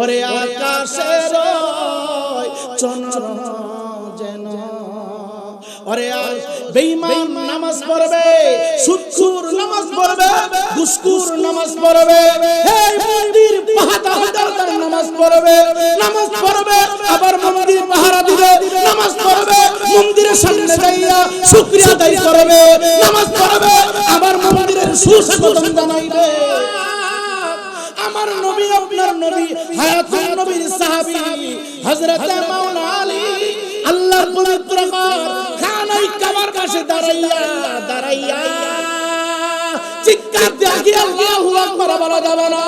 ওরে আকাশের চন্দ্র যেন। ওরে বেঈমান নামাজ পড়বে, সুদখুর নামাজ পড়বে, ঘুসখুর নামাজ পড়বে মন্দির হাজার নামাজ পড়বে নামাজ পড়বে, আবার মন্দির পাহারা দিবে, নামাজ পড়বে, মন্দিরের সামনে যাইয়া শুকরিয়া করবে, নামাজ পড়বে, আবার মন্দিরের সুস্বাগতম জানাইবে আপনার নবী হায়াতুল নবীর সাহাবী, হযরত মাওলানা আলী, আল্লাহর পবিত্র ঘর, খানাই কাবার পাশে দাঁড়াইয়া দাঁড়াইয়া চিৎকার দিয়া কি আল্লাহু আকবার বলা যাবে না।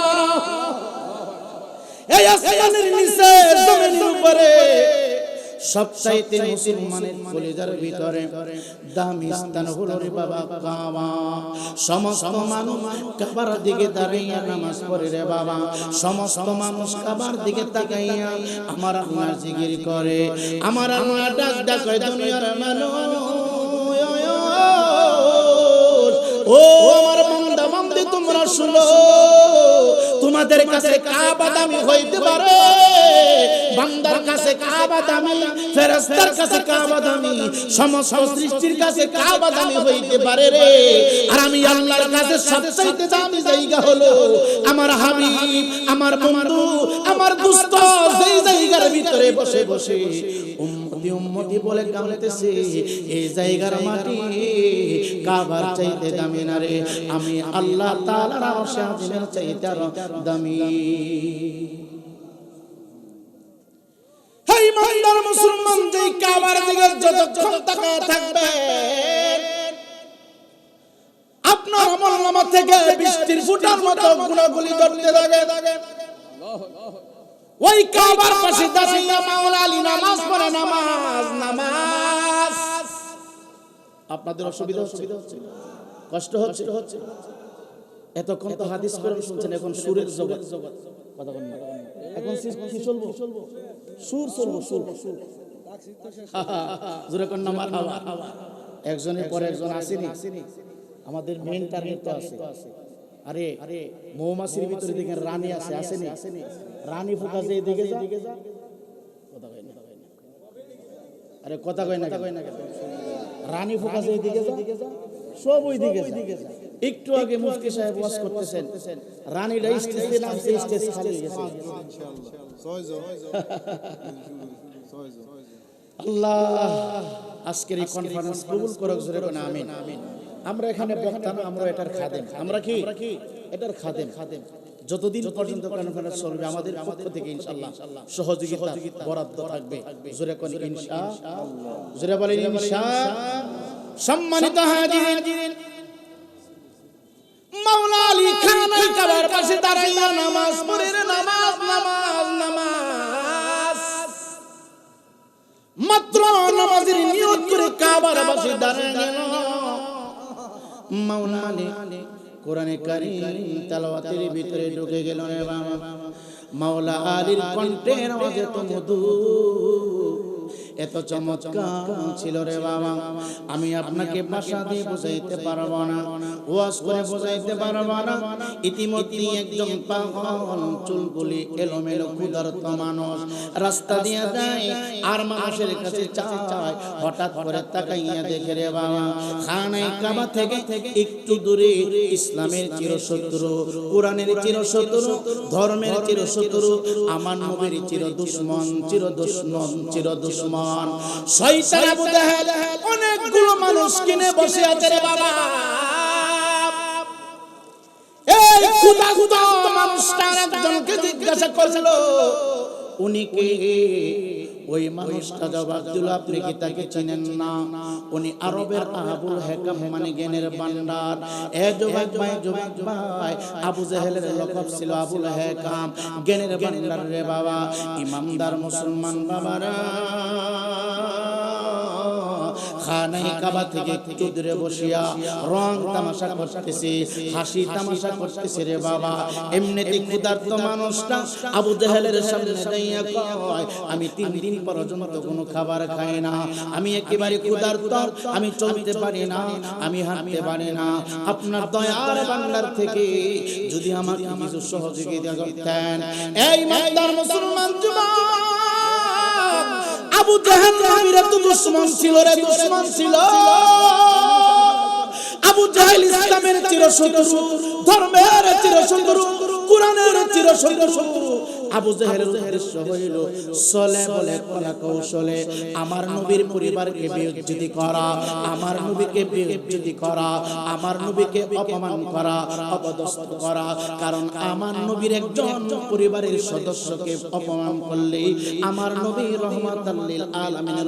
এই আসমানের নিচে জমিনের উপরে সবচাইতে মুসলমানের কলিজার ভিতরে দামি স্থান হলো রে বাবা কাবা। সমস্ত মানুষ কাবার দিকে দাঁড়াইয়া নামাজ পড়ে রে বাবা। সমস্ত মানুষ কাবার দিকে তাকাইয়া আমার আল্লাহ জিকির করে। আমার আল্লাহ ডাক ডাক দুনিয়ার মানুষ। ও আমার বান্দা বান্দি তোমরা শুনো। তোমাদের কাছে কাবা দামি হইতে পারে। বান্দার কাছে কাবা দামি ফেরেশতার কাছে কাবা দামি সমস্ত সৃষ্টির কাছে কাবা দামি হইতে পারে রে। আর আমি আল্লাহর কাছে সবচাইতে দামি জায়গা হলো আমার হাবিব, আমার বন্ধু, আমার দুস্ত যেই জায়গার ভিতরে বসে বসে উম্মতি উম্মতি বলে কামতেছে এই জায়গার মাটি কাবার চাইতে দামি না রে। আমি আল্লাহ তাআলার আরশে আজিমের চাইতে আরও দামি। ইমানদার মুসলমান যেই কাবার দিকে যতক্ষণ তাকায় থাকবে, আপনার আমল নামা থেকে বৃষ্টির ফুটার মতো গুণাগুলি ধরতে থাকে। ওই কাবার পাশে দাঁড়িয়ে মাওলা আলী নামাজ পড়ে, নামাজ নামাজ। আপনাদের অসুবিধা হচ্ছে? কষ্ট হচ্ছে হচ্ছে? এতক্ষণ তো হাদিস করে শুনছেন এখন সুরের জগৎ। কথা বলেন এখন কি চলবো? সুর চলবো? সুর জোরে কোন একজনের পরে একজন আসেনি। আমাদের টার্গেট তো আছে। আরে মৌমাছির ভিতরে দেখেন রানী আছে আসেনি। রানী ফুকা যে। দিকে যা। কথা কয় না আরে কথা কয় না কয় না রানী ফুকা যে। দিকে যা। সব ওই দিকে যা। একটু আগে মুফতি সাহেব ওয়াজ করতেছেন। রানীরা স্টেজে নামছে স্টেজ খালি হয়ে গেছে আল্লাহ আজকের এই কনফারেন্স কবুল করুক জোরে কোন আমিন। আমরা এখানে বক্তা না আমরা এটার খাদেম। আমরা কি? এটার খাদেম। খাদেম। যতদিন পর্যন্ত কনফারেন্স চলবে আমাদের পক্ষ থেকে ইনশাআল্লাহ। সহযোগিতা বরাদ্দ থাকবে। জোরে কোন ইনশা। জোরে বলেন ইনশা। সম্মানিত হাজিরিন। দাঁড়াইয়া নামাজ পড়ে রে নামাজ নামাজ নামাজ। মাত্র নামাজের নিয়ত করে কাবার পাশে দাঁড়ায় গেল মাওলা কোরআনে কারীম তেলাওয়াতের ভিতরে ঢুকে গেল রে বাবা। মাওলা আলীর কণ্ঠের আওয়াজ এত মধু এত চমৎকার ছিল রে বাবা। আমি আপনাকে ভাষা দিয়ে বোঝাইতে পারব না, ওয়াজ করে বোঝাইতে পারব না। ইতিমধ্যে একজন পাগল চুলগুলি এলোমেলো ক্ষুধার্ত মানুষ রাস্তা দিয়ে যায় আর মানুষের কাছে চায় হঠাৎ করে তাকাইয়া দেখে রে বাবা খানাই কাবা থেকে একটু দূরে ইসলামের চিরশত্রু, কোরআনের চিরশত্রু, ধর্মের চিরশত্রু, আমার নবীর চির দুশ্মন চির দুশ্মন চির দুশ্মন শয়তান। আবু জাহেল অনেকগুলো মানুষ কিনে বসে আছে রে বাবা। এই খুদা খুদা মানুষটা একজনকে জিজ্ঞাসা করল উনি কে ওই মানুষটা জবাব দিল আপনি কি তাকে চেনেন না? উনি আরবের আবুল হেকাম মানে জ্ঞানের ভান্ডার এ জবাব ভাই জবাব ভাই আবু জাহেলের লকব ছিল আবুল হেকাম। জ্ঞানের ভান্ডার রে বাবা ইমামদার মুসলমান বাবারা। খানাই কাবা থেকে একটু দূরে বসিয়া রং তামাশা করতেছে, হাসি তামাশা করতেছে রে বাবা। এমনিতে ক্ষুধার্ত মানুষটা আবু জাহেলের সামনে দাঁড়িয়ে কয়, আমি তিন দিন পর্যন্ত কোনো খাবার খাই না। আমি একেবারে ক্ষুধার্ত, আমি চলতে পারি না, আমি হাঁটতে পারি না। আপনার দয়ার বান্দার থেকে যদি আমাকে কিছু সহযোগিতা করতেন। এই মাদার মুসলমান যুবক আবু জাহেল নবীর এত দুশ্মন ছিল রে, দুশ্মন ছিল। আবু জাহেল ইসলামের চিরশত্রু, ধর্মের চিরশত্রু, কোরআনের চিরশত্রু। আবু জাহেলের উদ্দেশ্য হইল, চলে বলে কলা কৌশলে আমার নবীর পরিবারকে করা, আমার নবীকে বিয়োজ্যতি করা, আমার নবীকে অপমান করা, অপদস্থ করা। কারণ আমার নবীর একজন পরিবারের সদস্যকে অপমান করলে আমার নবী রহমাতাল্লিল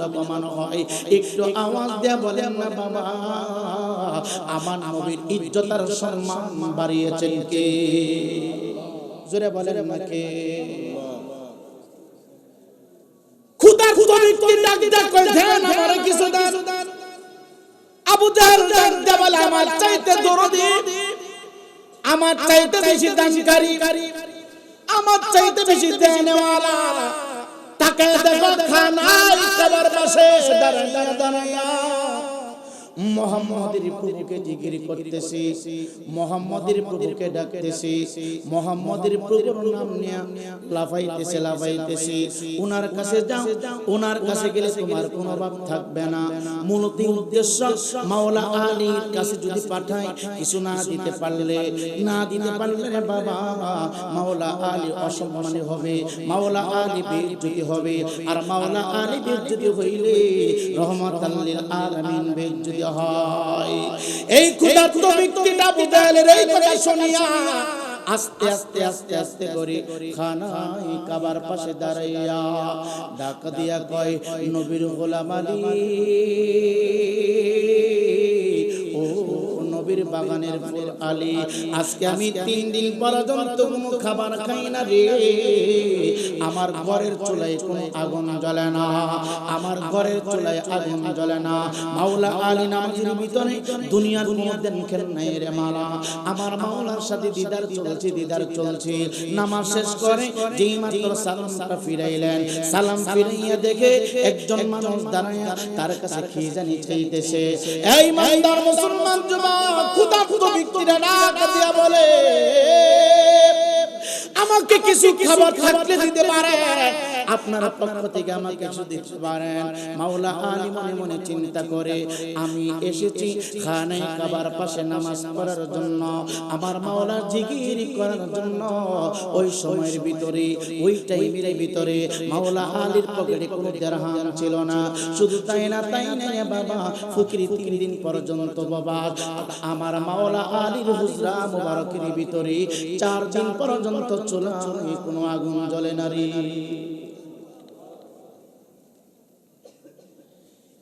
অপমান হয়। একটু আওয়াজ দেয়া বলেন না, বাবা, আমার নবীর সম্মান বাড়িয়েছেন কে? জোরে বলেন না কে খুদা খুদা ব্যক্তি ডাক ডাক করে ধ্যান আমারে কিছু দেন। আবু জাহেল ডাক দে বলে আমার চাইতে দরদি আমার চাইতে বেশি দানকারী আমার চাইতে বেশি দেনেওয়ালা। তাকে দেখো খানাই কবর পাশে দাঁড়াইয়া দাঁড়াইয়া মোহাম্মদের প্রভুকে জিকির করতেছি, মোহাম্মদের প্রভুকে ডাকতেছি, মোহাম্মদের প্রভুর নাম নিয়ে লাফাইতেছে, লাফাইতেছি। ওনার কাছে যাও ওনার কাছে গেলে তোমার কোনো অভাব থাকবে না। মূলত উদ্দেশ্য মাওলা আলীর কাছে যদি কিছু না দিতে পারলে, না দিতে পারলে বাবা, মাওলা আলী অসম্মানী হবে, মাওলা আলী বেজ্জতি হবে। আর মাওলা আলী বেজ্জতি হইলে রহমাতাল্লিল আলামিন বেজ্জতি হয়। এই ক্ষুধার্ত ব্যক্তিটা বুঝালের এই কথা শুনিয়া আস্তে আস্তে আস্তে আস্তে করে খানাই কাবার পাশে দাঁড়াইয়া ডাক দিয়া কয় নবীর গোলাম আলী বাগানের ফুল আলী। আজকে আমি তিন দিন পর্যন্ত কোনো খাবার খাই না রে। আমার ঘরের চুলায় কোনো আগুন জ্বলে না। আমার ঘরের চুলায় আগুন জ্বলে না। মাওলা আলী নামাজের ভিতরে দুনিয়ার কোনো দেখেন নাই রে মালা আমার মাওলার সাথে দিদার চলছে দিদার চলছে। নামাজ শেষ করে যেই মাত্র সালামটা ফিরাইলেন সালাম ফিরাইয়া দেখে একজন মানুষ দাঁড়াইয়া তার কাছে খেয়ে জানি চাইতেছে। এই মালদার মুসলমান যুবক! খুদা ক্ষুদা ব্যক্তিরা রাগ দিয়া বলে আমাকে কিছু খাবার থাকলে দিতে পারে। আপনার পক্ষ থেকে আমাকে দিতে পারেন, মাওলা আলী মনে মনে চিন্তা করে, আমি এসেছি খানে কাবার পাশে নামাজ পড়ার জন্য, আমার মাওলা জিকির করার জন্য। ওই সময়ের ভিতরে, ওই টাইমের ভিতরে মাওলা আলীর পকেটে কোনো দেরহাম ছিল না। শুধু তাই না তাই না বাবা, ফকিরি তিন দিন পর্যন্ত বাবা, আমার মাওলা আলীর হুজরা মুবারকের ভিতরে চার দিন পর্যন্ত চলে কোনো আগুন জ্বলে না রে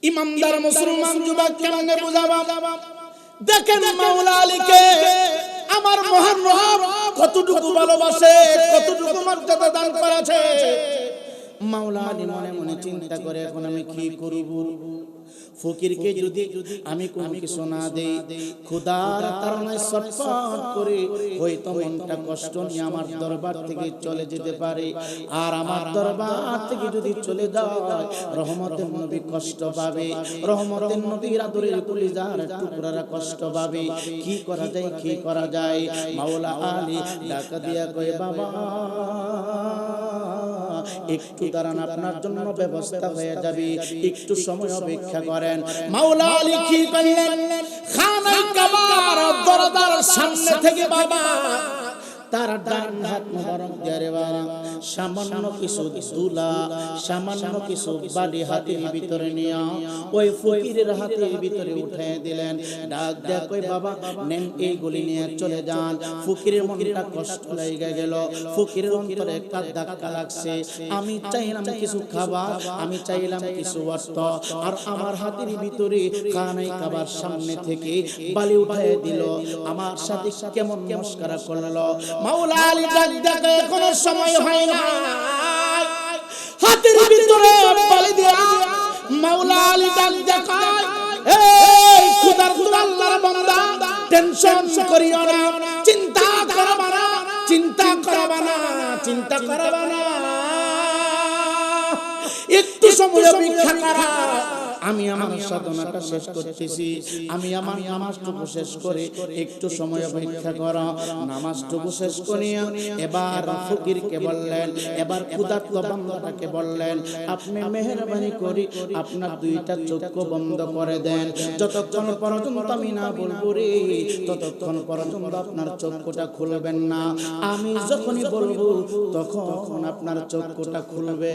ইমানদার মুসলমান যুবক কেমনে বুঝাবা? দেখেন মাওলা আলীকে আমার মহান রব কতটুকু ভালোবাসে কতটুকু মর্যাদা দান করেছে? মাওলা আলী মনে মনে চিন্তা করে এখন আমি কি করব? ফকিরকে যদি আমি কোনো কিছু না দেই খুদার তারনায় সটফট করে হয়তো মনটা কষ্ট নিয়ে আমার দরবার থেকে চলে যেতে পারে। আর আমার দরবার থেকে যদি চলে যায় রহমতের নবী কষ্ট পাবে। রহমতের নবীর আদরের কলিজার টুকরারা কষ্ট পাবে। কি করা যায় কি করা যায়? মাওলা আলী ডাকা দিয়া কয় বাবা। একটু দাঁড়ান আপনার জন্য ব্যবস্থা হয়ে যাবে। একটু সময় অপেক্ষা করেন। মাওলা আলী কি করলেন? খানাই কাবার দরদার সামনে থেকে বাবা তার ডান হাত মোবারক সামান্য কিছু দুলা, সামান্য কিছু হাতের ভিতরে ওই ফকিরের ভিতরে উঠে দিলেন। ডাক বাবা, নেন নিয়ে চলে যান। ফকিরের মনটা কষ্ট লেগে গেল। ফকিরের অন্তরে ধাক্কা লাগছে? আমি চাইলাম কিছু খাবার, আমি চাইলাম কিছু অর্থ। আর আমার হাতের ভিতরে খানাই খাবার সামনে থেকে বালি উঠায় দিল। আমার সাথে কেমন নমস্কার করল? মাওলা আলী ডাক দেখো এখনও সময় হয় না হাতের ভিতরে বলে দিয়া মাওলা আলী ডাক দেখায় এই খুদার খুদা আল্লাহর বান্দা টেনশন করিও না চিন্তা করবা না চিন্তা করবা না চিন্তা করবা না। একটু সময় অপেক্ষা করা। আমি আমার সাধনাটা শেষ করতেছি। আমি আমার নামাজটুকু শেষ করে একটু সময় অপেক্ষা করো নামাজটুকু শেষ করিয়া এবার ফকিরকে বললেন এবার ক্ষুধার্ত বান্দাটাকে বললেন আপনি মেহরবানি করি আপনার দুইটা চক্ষু বন্ধ করে দেন। যতক্ষণ পর্যন্ত আমি না বলব রে ততক্ষণ পর্যন্ত আপনার চক্ষুটা খুলবেন না। আমি যখনই বলব তখন আপনার চক্ষুটা খুলবে।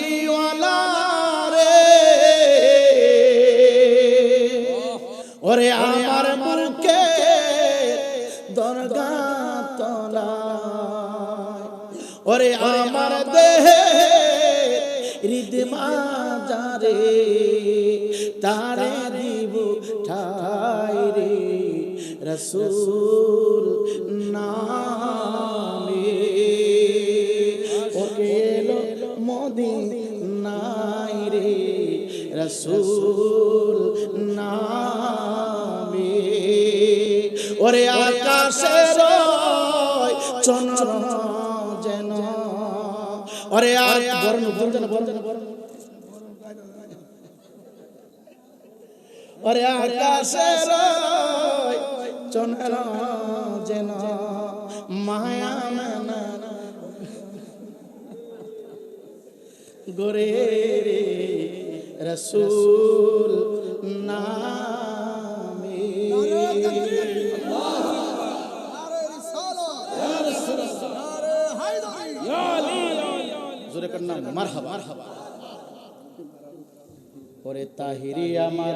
রসুল নামে। ওকে এলো মোদি নাই রে রসুল নামে। ওরে আকাশের চন্দ্র যেন। ওরে আর বরণ বরণ বরণ বরণ ওরে আকাশের চন্দ্র যেন মায়া গোরে রে রসুল নামে। ওরে তাহিরি আমার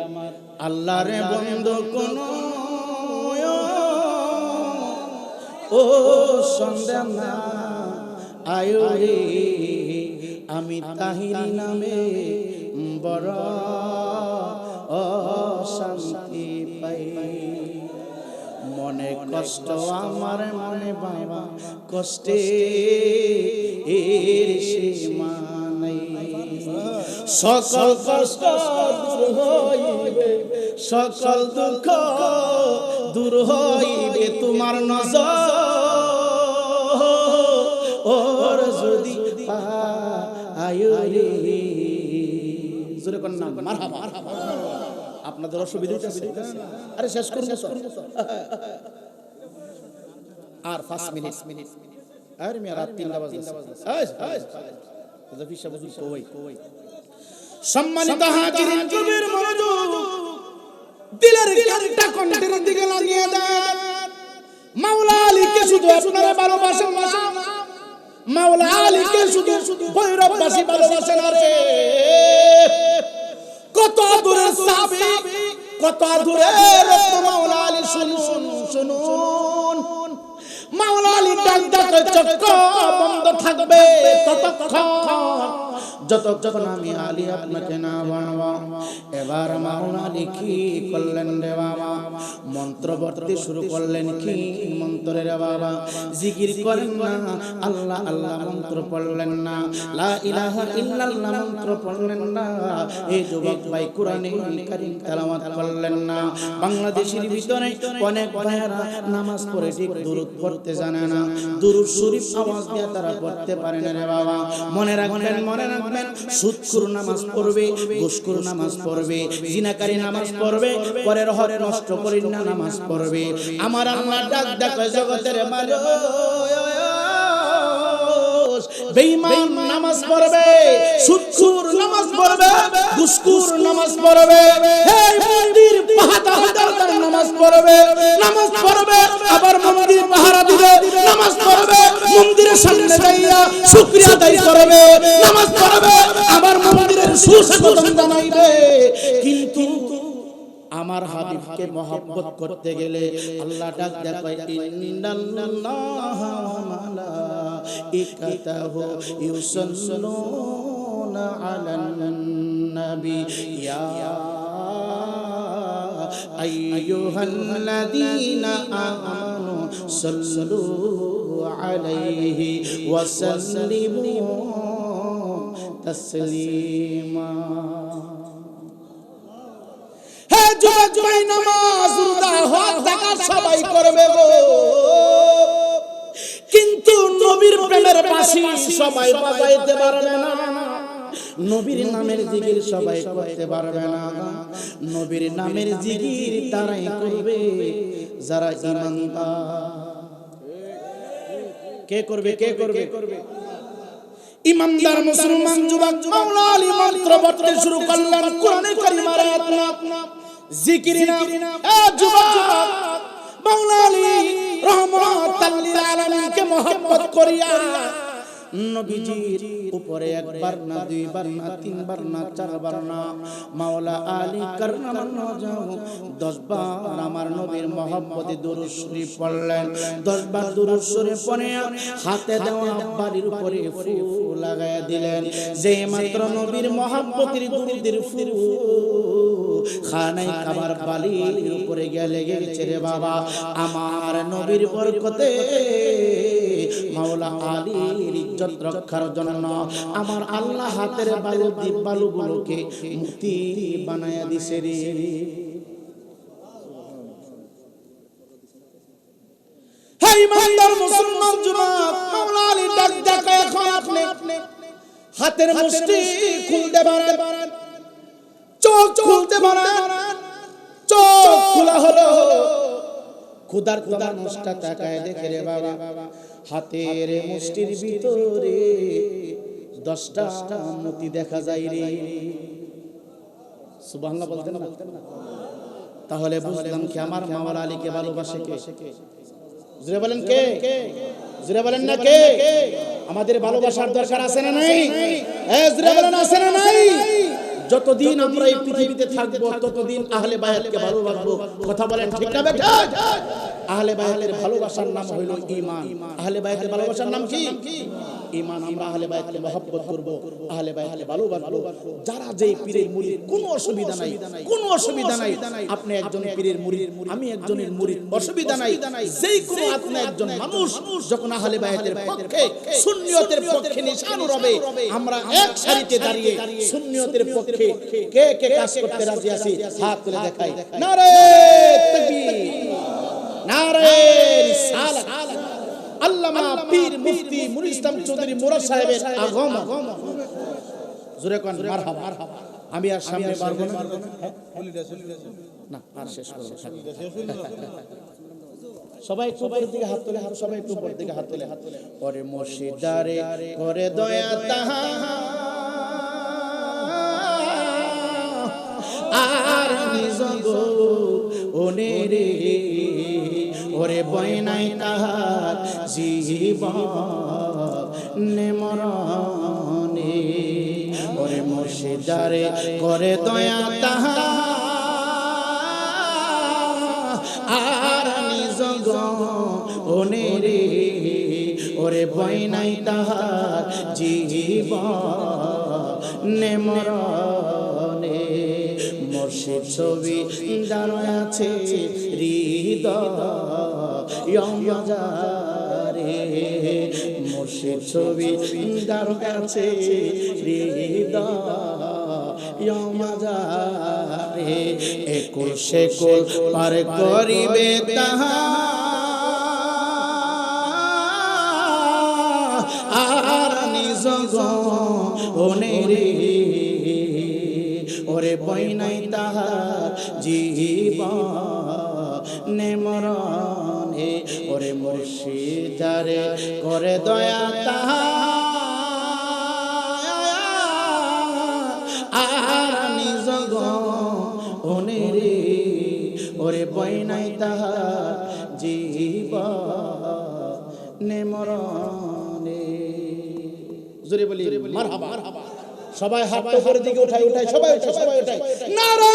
আল্লাহর বন্ধু কোন ও সন্দেহ না আয়ো আমি তাহিরি নামে বড় পাই। মনে কষ্ট আমার, মনে বাবা কষ্টে এর সীমা নাই। সকল কষ্ট দূর সকল দুঃখ দূর হইবে তোমার নজর ওর যদি জোরে না মারহাবা আপনাদের অসুবিধা আরে শেষ করুন আর পাঁচ মিনিট মিনিট আরে মিয়া রাত তিনটা বাজে সম্মানিত হাজিরিন কবির মনোযোগ দিলের কানটা কণ্ঠের দিকে লাগিয়ে দেন। মাওলা আলীকে শুধু আপনারা ভালোবাসেন না। মাওলা আলীকে শুধু ভৈরববাসী ভালোবাসেন না রে কত দূরে সাবি, কত দূরে রত্ন মাওলা আলী, শুনুন শুনুন মাওলা আলী ডাক ডাক চক্ক বন্ধ থাকবে, ততক্ষণ যতক্ষণ আমি আলী আপনাকে না এবার কি করলেন রে বাবা। মন্ত্র পড়তে শুরু করলেন কি মন্ত্রে রে বাবা? জিকির করেন না, আল্লাহ আল্লাহ মন্ত্র পড়লেন না। লা ইলাহা ইল্লাল্লাহ মন্ত্র পড়লেন না। এই যুবক ভাই কোরআনে তেলাওয়াত করলেন না। বাংলাদেশের ভিতরে অনেক নামাজ পড়ে ঠিক পড়তে জানে না। শরীফ আওয়াজ দিয়ে তারা পড়তে পারে না রে বাবা। মনে রাখবেন, মনে রাখবেন সুৎকুর নামাজ পড়বে ঘুষখুর নামাজ পড়বে, জিনাকারী নামাজ পড়বে, পরের হরে নষ্ট করি না নামাজ পড়বে। আমার আল্লাহ ডাক ডাক জগতের মানুষ। বেঈমান নামাজ পড়বে সুদখুর নামাজ পড়বে ঘুষখুর নামাজ পড়বে। এই মন্দির পাহাড় নামাজ পড়বে নামাজ পড়বে আবার মন্দির পাহারা দিবে। নামাজ পড়বে মন্দিরে মন্দিরের সামনে যাইয়া শুকরিয়া আদায় করবে। নামাজ পড়বে আমার মন্দিরের সুস্বাগতম জানাইবে। আমার হাবিবকে মহব্বত করতে গেলে আল্লাহ ডাক দেখায় ইন্নাল্লাহা মালাইকাতাহু ইউসাল্লুনা আলান নবী ইয়া আমানু সাল্লু আলাইহি ওয়া সাল্লিমু তাসলিমা। হে সবাই করবে গো। কিন্তু নবীর প্রেমের বাঁশি সবাই বাজাইতে পারবে না। নবীর নামের জিকির সবাই করতে পারবে না। নবীর নামের জিকির তারাই করবে, যারা ইমানদার। কে করবে কে করবে? ইমানদার মুসলমান যুবক মাওলা আলী মন্ত্র পড়তে শুরু করলেন কোরআনে কারিমার আয়াত। জিকির আলামিনকে মহব্বত করিয়া। নবীজির উপরে একবার না দুইবার না তিনবার না চারবার না। মাওলা আলী করনামান বার আমার নবীর মহব্বতে দুরূদ শরীফ পড়লেন। দশ বার দুরূদ শরীফ পড়ে হাতে দেওয়া বাড়ির উপরে ফুল লাগায়া দিলেন। যে মাত্র নবীর মহব্বতের দুরুদের ফুল খানাই কাবার বালির উপরে গেলে গেছে রে বাবা। আমার নবীর বরকতে মাওলা আলীর ইজ্জত রক্ষার জন্য আমার আল্লাহ হাতের বালু দ্বীপ মুক্তি দিছে রে। হাতের মুষ্টি খুলতে পারেন। চোখ খুলতে পারেন। চোখ খোলা হলো। খুদার খুদার মুষ্টা তাকায় দেখে রে বাবা। হাতের মুষ্টির ভিতরে দশটা মতি দেখা যায় রে। সুবহানাল্লাহ বলতেন না? তাহলে বুঝলাম কি আমার মাওলা আলীকে ভালোবাসে কে? জুড়ে বলেন কে? জুড়ে বলেন না কে? আমাদের ভালোবাসার দরকার আছে না নাই? এ জুড়ে বলেন আছে না নাই? যতদিন আমরা এই পৃথিবীতে থাকব ততদিন আহলে বায়াতকে ভালোবাসবো। কথা বলেন ঠিক না বেটা? আহলে বায়াতের ভালোবাসার নাম হইল ঈমান। আহলে বায়াতের ভালোবাসার নাম কি? ঈমান আমরা আহলে বায়াতকে মহব্বত করব, আহলে বায়াতকে ভালোবাসবো। যারা যেই পীরের মুরিদ কোনো অসুবিধা নাই, কোনো অসুবিধা নাই। আপনি একজন পীরের মুরিদ আমি একজনের মুরিদ অসুবিধা নাই। যেই কোনো আপনি একজন মানুষ, যখন আহলে বায়াতের পক্ষে, সুন্নিয়তের পক্ষে নিশানুর হবে আমরা এক সারিতে দাঁড়িয়ে সুন্নিয়তের পক্ষে কে কে কাজ করতে রাজি আছি? হাত তুলে দেখাই। নারে তাকবীর নারে রিসালাত আল্লামা পীর মুফতি মুনির ইসলাম চৌধুরী মুরাদ সাহেবের আগম জোরে কোন মারহাবা। আমি আর সামনে পারব না। না। আর শেষ করব সবাই একটু উপরের দিকে হাত তোলে হাত সবাই একটু উপরের দিকে হাত তোলে। হাত তোলে। পরে মসজিদারে করে দয়া তাহা। আর নিজ গো ওনে রে ওরে বয়নাই তাহার জীবন মরণে। ওরে মুর্শিদারে করে দয়া তাহা আর নিজ গো ওনে রে। ওরে বয়নাই তাহার জীবন মরণে। মুর্শিদ ছবি দাঁড়ায় আছে হৃদয়। মজারে মুর্শিদ ছবি দাঁড়ায় আছে হৃদয় মজারে একুল সেকুল পার করিবে তাহা। ওরে বইনাই তাহার জীবন মরণে। ওরে মুর্শিদারে করে দয়া তাহার আর নিজ গনে রে ওরে বইনাই তাহার জীবন মরণে। জোরে বলি মারহাবা। সবাই হাতটা উপরের দিকে উঠাই উঠাই সবাই সবাই উঠাই নারা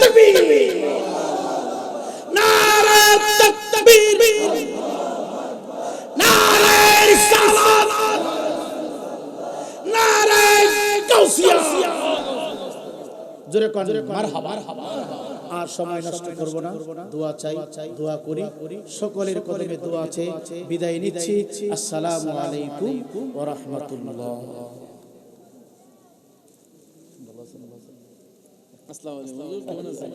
তাকবীর নারা তাকবীর নারা রিসালাত নারা কাউসিয়া জোরে কোন মারহাবা। আর সময় নষ্ট করব না। দোয়া চাই দোয়া করি। সকলের কদমে দোয়া আছে বিদায় নিচ্ছি। আসসালামু আলাইকুম ওয়া রাহমাতুল্লাহ। আসসালামু আলাইকুম। কেমন আছেন